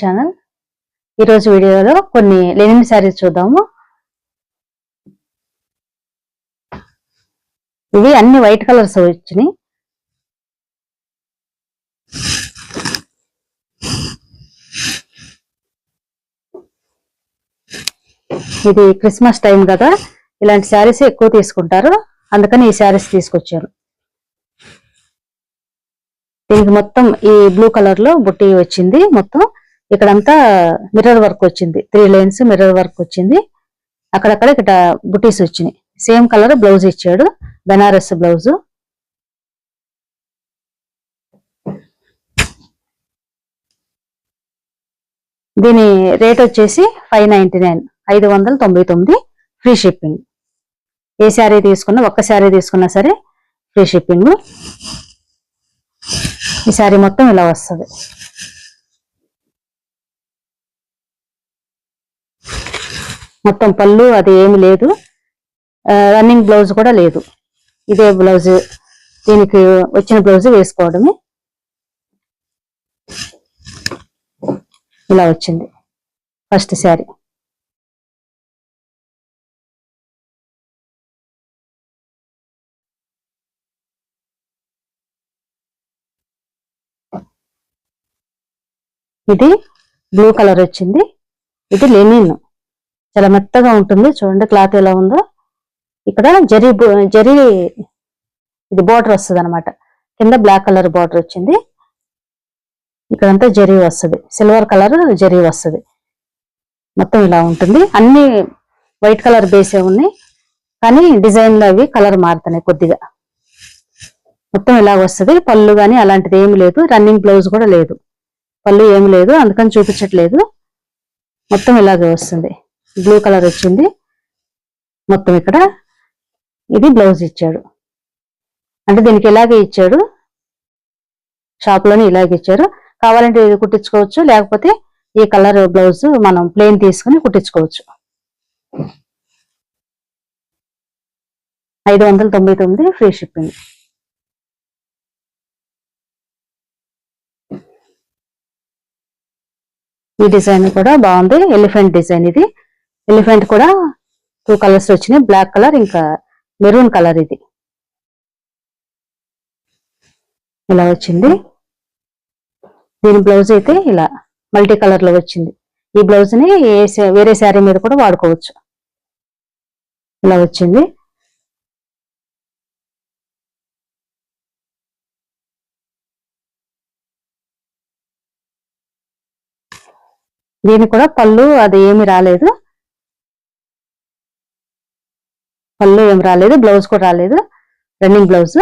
Channel. ఈరోజు వీడియోలో కొన్ని లెనిన్ శారీస్ చూద్దాము. ఇవి అన్ని వైట్ కలర్స్ వచ్చినాయి. ఇది క్రిస్మస్ టైం కదా ఇలాంటి శారీస్ ఎక్కువ తీసుకుంటారు. అందుకని ఈ శారీస్ తీసుకొచ్చాను దీనికి మొత్తం ఈ బ్లూ కలర్లో బుట్టి వచ్చింది మొత్తం. ఇక్కడంతా మిర్రర్ వర్క్ వచ్చింది. త్రీ లైన్స్ మిర్రర్ వర్క్ వచ్చింది. అక్కడక్కడ ఇక్కడ బుటీస్ వచ్చినాయి. సేమ్ కలర్ బ్లౌజ్ ఇచ్చాడు. బెనారస్ బ్లౌజ్ దీని రేట్ వచ్చేసి ఫైవ్ నైన్టీ నైన్ ఐదు వందల తొంభై తొమ్మిది ఫ్రీ షిప్పింగ్ ఏ శారీ తీసుకున్నా ఒక్క శారీ తీసుకున్నా సరే ఫ్రీ షిప్పింగ్ ఈ శారీ మొత్తం ఇలా వస్తుంది. మొత్తం పళ్ళు అది ఏమి లేదు. రన్నింగ్ బ్లౌజ్ కూడా లేదు. ఇదే బ్లౌజ్ దీనికి వచ్చిన బ్లౌజ్ వేసుకోవడమే. ఇలా వచ్చింది. ఫస్ట్ శారీ ఇది బ్లూ కలర్ వచ్చింది. ఇది లెనిన్ చాలా మెత్తగా ఉంటుంది. చూడండి క్లాత్ ఎలా ఉందో. ఇక్కడ జరీ జరీ ఇది బార్డర్ వస్తుంది అనమాట కింద బ్లాక్ కలర్ బార్డర్ వచ్చింది. ఇక్కడంతా జరీ వస్తుంది. సిల్వర్ కలర్ జరీ వస్తుంది. మొత్తం ఇలా ఉంటుంది. అన్ని వైట్ కలర్ బేసే ఉన్నాయి. కానీ డిజైన్లు అవి కలర్ మారుతున్నాయి కొద్దిగా. మొత్తం ఇలా వస్తుంది. పళ్ళు కానీ అలాంటిది ఏమి లేదు. రన్నింగ్ బ్లౌజ్ కూడా లేదు. పళ్ళు ఏమి లేదు. అందుకని చూపించట్లేదు. మొత్తం ఇలాగే వస్తుంది. బ్లూ కలర్ వచ్చింది. మొత్తం ఇక్కడ ఇది బ్లౌజ్ ఇచ్చాడు అంటే దీనికి ఇలాగే ఇచ్చాడు షాప్లోనే ఇలాగే ఇచ్చారు. కావాలంటే ఇది కుట్టించుకోవచ్చు. లేకపోతే ఈ కలర్ బ్లౌజ్ మనం ప్లెయిన్ తీసుకుని కుట్టించుకోవచ్చు. ఐదు వందల తొంభై తొమ్మిది ఫ్రీ షిప్పింగ్ ఈ డిజైన్ కూడా బాగుంది. ఎలిఫెంట్ డిజైన్ ఇది. ఎలిఫెంట్ కూడా టూ కలర్స్ వచ్చినాయి. బ్లాక్ కలర్ ఇంకా మెరూన్ కలర్ ఇది. ఇలా వచ్చింది. దీని బ్లౌజ్ అయితే ఇలా మల్టీ కలర్లో వచ్చింది. ఈ బ్లౌజ్ని వేరే శారీ మీద కూడా వాడుకోవచ్చు. ఇలా వచ్చింది. దీనికి కూడా పళ్ళు అది ఏమి రాలేదు. పళ్ళు ఏం రాలేదు బ్లౌజ్ కూడా రాలేదు. రన్నింగ్ బ్లౌజ్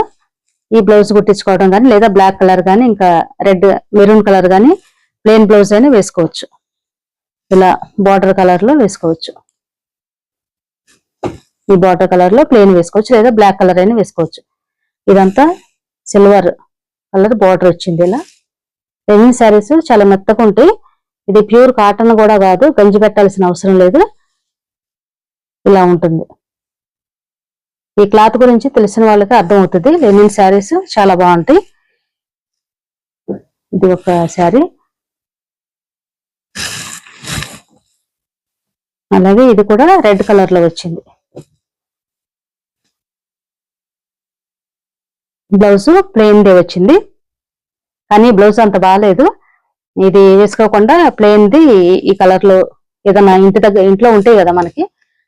ఈ బ్లౌజ్ కుట్టించుకోవడం కానీ లేదా బ్లాక్ కలర్ కానీ ఇంకా రెడ్ మెరూన్ కలర్ కానీ ప్లెయిన్ బ్లౌజ్ అయినా వేసుకోవచ్చు. ఇలా బార్డర్ కలర్లో వేసుకోవచ్చు. ఈ బార్డర్ కలర్లో ప్లెయిన్ వేసుకోవచ్చు లేదా బ్లాక్ కలర్ అయినా వేసుకోవచ్చు. ఇదంతా సిల్వర్ కలర్ బార్డర్ వచ్చింది ఇలా. రెయిన్ శారీస్ చాలా మెత్తగా ఉంటాయి. ఇది ప్యూర్ కాటన్ కూడా కాదు గంజి పెట్టాల్సిన అవసరం లేదు. ఇలా ఉంటుంది. ఈ క్లాత్ గురించి తెలిసిన వాళ్ళకి అర్థమవుతుంది. లెనిన్ శారీస్ చాలా బాగుంటాయి. ఇది ఒక శారీ అలాగే ఇది కూడా రెడ్ కలర్లో వచ్చింది. బ్లౌజ్ ప్లెయిన్ దే వచ్చింది. కానీ బ్లౌజ్ అంత బాగాలేదు ఇది వేసుకోకుండా ప్లెయిన్ ది ఈ కలర్లో ఏదైనా ఇంటి దగ్గర ఇంట్లో ఉంటాయి కదా మనకి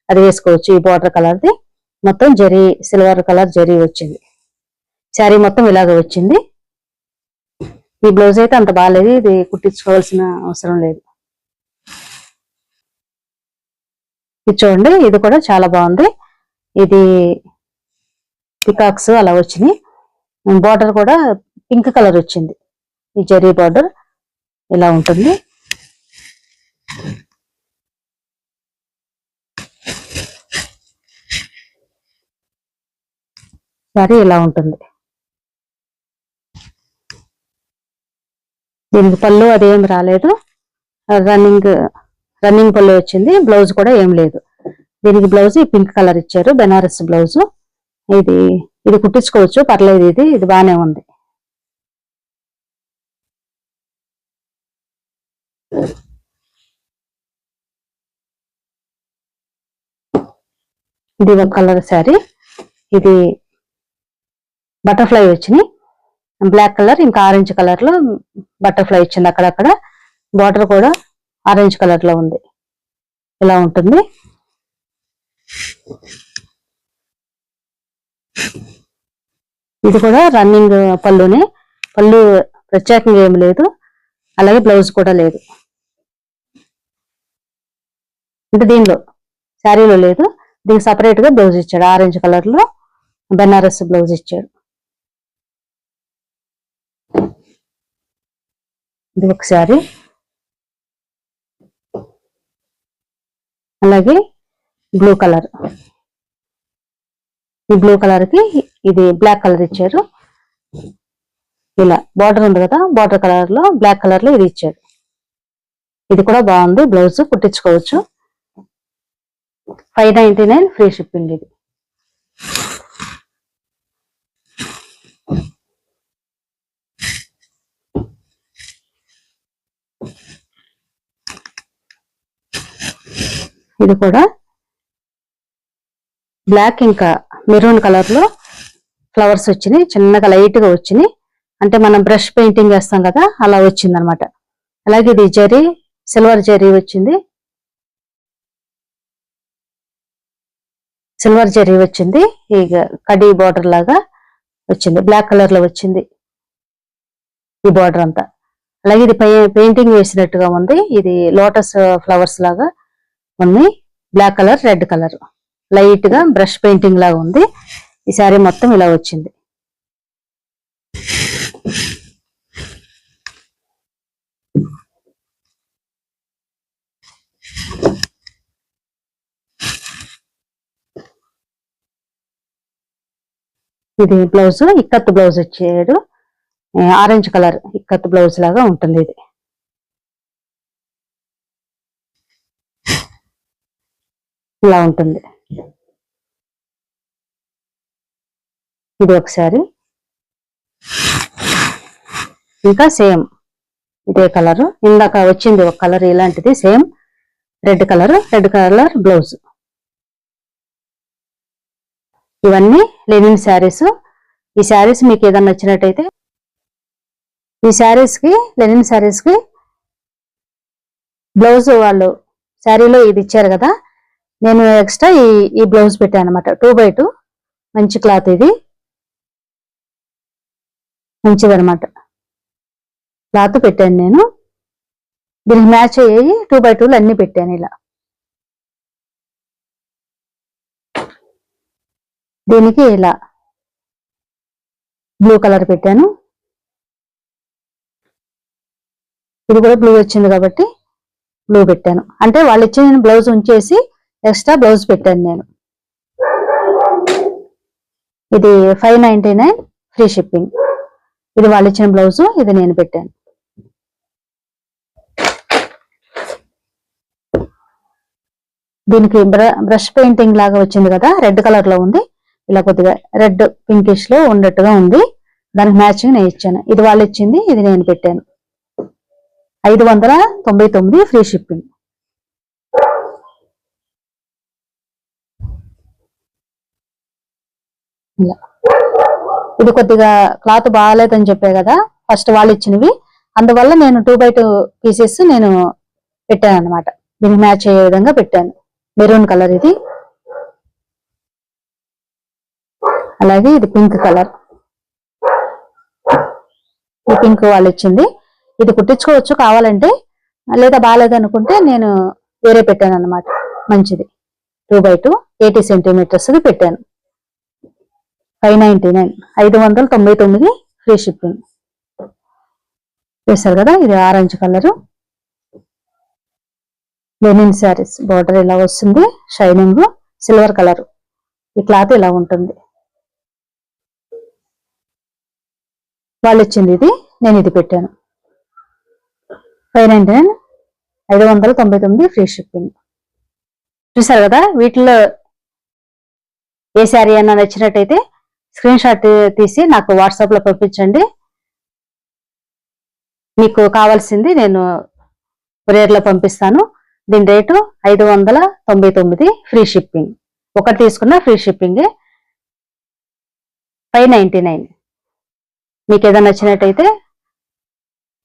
అది వేసుకోవచ్చు ఈ బార్డర్ కలర్ ది. మొత్తం జరీ సిల్వర్ కలర్ జరీ వచ్చింది. శారీ మొత్తం ఇలాగ వచ్చింది. ఈ బ్లౌజ్ అయితే అంత బాగాలేదు ఇది కుట్టించుకోవాల్సిన అవసరం లేదు. ఇది చూడండి ఇది కూడా చాలా బాగుంది. ఇది పికాక్స్ అలా వచ్చినాయి. బార్డర్ కూడా పింక్ కలర్ వచ్చింది. ఈ జరీ బార్డర్ ఇలా ఉంటుంది. సారీ ఇలా ఉంటుంది. దీనికి పళ్ళు అదేం రాలేదు. రన్నింగ్ రన్నింగ్ పళ్ళు వచ్చింది. బ్లౌజ్ కూడా ఏం లేదు. దీనికి బ్లౌజ్ పింక్ కలర్ ఇచ్చారు. బెనారస్ బ్లౌజ్. ఇది ఇది కుట్టించుకోవచ్చు. పర్లేదు ఇది. ఇది బాగానే ఉంది. ఇది ఒక కలర్ శారీ. ఇది బటర్ఫ్లై వచ్చినాయి. బ్లాక్ కలర్ ఇంకా ఆరెంజ్ కలర్లో బటర్ఫ్లై వచ్చింది అక్కడక్కడ. బార్డర్ కూడా ఆరెంజ్ కలర్లో ఉంది. ఇలా ఉంటుంది. ఇది కూడా రన్నింగ్ పళ్ళునే. పళ్ళు ప్రత్యేకంగా ఏమి లేదు. అలాగే బ్లౌజ్ కూడా లేదు. అంటే దీనిలో శారీలో లేదు. దీనికి సపరేట్గా బ్లౌజ్ ఇచ్చాడు. ఆరెంజ్ కలర్లో బెనారస్ బ్లౌజ్ ఇచ్చాడు. ఇది ఒక అలాగే బ్లూ కలర్. ఈ బ్లూ కలర్కి ఇది బ్లాక్ కలర్ ఇచ్చారు. ఇలా బార్డర్ ఉంది కదా బార్డర్ కలర్లో బ్లాక్ కలర్లో ఇది ఇచ్చారు. ఇది కూడా బాగుంది blouse కుట్టించుకోవచ్చు. Five ninety nine free shipping ఇది. ఇది కూడా బ్లాక్ ఇంకా మెరూన్ కలర్లో ఫ్లవర్స్ వచ్చినాయి చిన్నగా లైట్గా వచ్చినాయి. అంటే మనం బ్రష్ పెయింటింగ్ వేస్తాం కదా అలా వచ్చింది అనమాట అలాగే ఇది జరీ సిల్వర్ జరీ వచ్చింది. సిల్వర్ జరీ వచ్చింది. ఈ కడీ బార్డర్ లాగా వచ్చింది. బ్లాక్ కలర్లో వచ్చింది ఈ బార్డర్ అంతా. అలాగే ఇది పెయింటింగ్ వేసినట్టుగా ఉంది. ఇది లోటస్ ఫ్లవర్స్ లాగా ఉంది. బ్లాక్ కలర్ రెడ్ కలర్ లైట్గా బ్రష్ పెయింటింగ్ లాగా ఉంది. ఈ సారీ మొత్తం ఇలా వచ్చింది. ఇది బ్లౌజ్ ఇక్కత్ బ్లౌజ్ వచ్చాడు ఆరెంజ్ కలర్ ఇక్కత్ బ్లౌజ్ లాగా ఉంటుంది ఇది. ఇలా ఉంటుంది. ఇది ఒకసారి. ఇంకా సేమ్ ఇదే కలర్. ఇందాక వచ్చింది ఒక కలర్ ఇలాంటిది same red colour red colour blouse. ఇవన్నీ లెనిన్ శారీస్. ఈ శారీస్ మీకు ఏదన్నా నచ్చినట్టయితే ఈ శారీస్కి లెనిన్ శారీస్కి బ్లౌజ్ వాళ్ళు శారీలో ఇది ఇచ్చారు కదా నేను ఎక్స్ట్రా ఈ ఈ బ్లౌజ్ పెట్టాను అనమాట టూ బై టూ మంచి క్లాత్ ఇది. మంచిదనమాట క్లాత్ పెట్టాను నేను. దీనికి మ్యాచ్ అయ్యి టూ బై టూలు అన్ని పెట్టాను ఇలా. దీనికి ఇలా. బ్లూ కలర్ పెట్టాను. ఇది కూడా బ్లూ వచ్చింది కాబట్టి బ్లూ పెట్టాను. అంటే వాళ్ళు ఇచ్చిన బ్లౌజ్ ఉంచేసి ఎక్స్ట్రా బ్లౌజ్ పెట్టాను నేను. ఇది five ninety nine free shipping ఇది వాళ్ళు ఇచ్చిన బ్లౌజ్ ఇది నేను పెట్టాను. దీనికి బ్రష్ పెయింటింగ్ లాగా వచ్చింది కదా రెడ్ కలర్లో ఉంది. ఇలా కొద్దిగా రెడ్ పింకిష్లో ఉన్నట్టుగా ఉంది. దానికి మ్యాచింగ్ నేను ఇచ్చాను. ఇది వాళ్ళు ఇచ్చింది ఇది నేను పెట్టాను. ఐదు వందల తొంభై తొమ్మిది ఫ్రీ షిప్పింగ్ ఇలా ఇది కొద్దిగా క్లాత్ బాగాలేదని చెప్పే కదా ఫస్ట్ వాళ్ళు ఇచ్చినవి. అందువల్ల నేను టూ బై టూ పీసెస్ నేను పెట్టాను అనమాట దీనికి మ్యాచ్ అయ్యే విధంగా పెట్టాను. మెరూన్ కలర్ ఇది. అలాగే ఇది పింక్ కలర్ ఈ పింక్ వాళ్ళు ఇచ్చింది. ఇది కుట్టించుకోవచ్చు కావాలంటే లేదా బాగాలేదు అనుకుంటే నేను వేరే పెట్టాను అనమాట మంచిది. టూ బై టూ ఎయిటీ సెంటీమీటర్స్ది పెట్టాను. ఫైవ్ నైంటీ నైన్ ఐదు వందల తొంభై తొమ్మిది ఫ్రీ షిప్పింగ్ వేశారు కదా? ఇది orange colour. Linen saris border ఇలా వస్తుంది. Shining silver colour. ఈ క్లాత్ ఇలా ఉంటుంది. వాళ్ళు ఇచ్చింది ఇది. నేను ఇది పెట్టాను. ఫైవ్ నైన్టీ నైన్ ఐదు వందల తొంభై తొమ్మిది ఫ్రీ షిప్పింగ్ చూసారు కదా? వీటిలో ఏ శారీ అన్నా నచ్చినట్టయితే స్క్రీన్ షాట్ తీసి నాకు వాట్సాప్లో పంపించండి. మీకు కావాల్సింది నేను కొరియర్లో పంపిస్తాను. దీని రేటు ఐదు వందల తొంభై తొమ్మిది ఫ్రీ షిప్పింగ్ ఒకటి తీసుకున్న free shipping five ninety nine మీకు ఏదైనా నచ్చినట్టయితే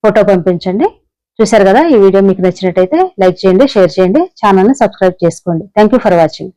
ఫోటో పంపించండి. చూశారు కదా ఈ వీడియో మీకు నచ్చినట్టయితే లైక్ చేయండి షేర్ చేయండి ఛానల్ని సబ్స్క్రైబ్ చేసుకోండి. Thank for watching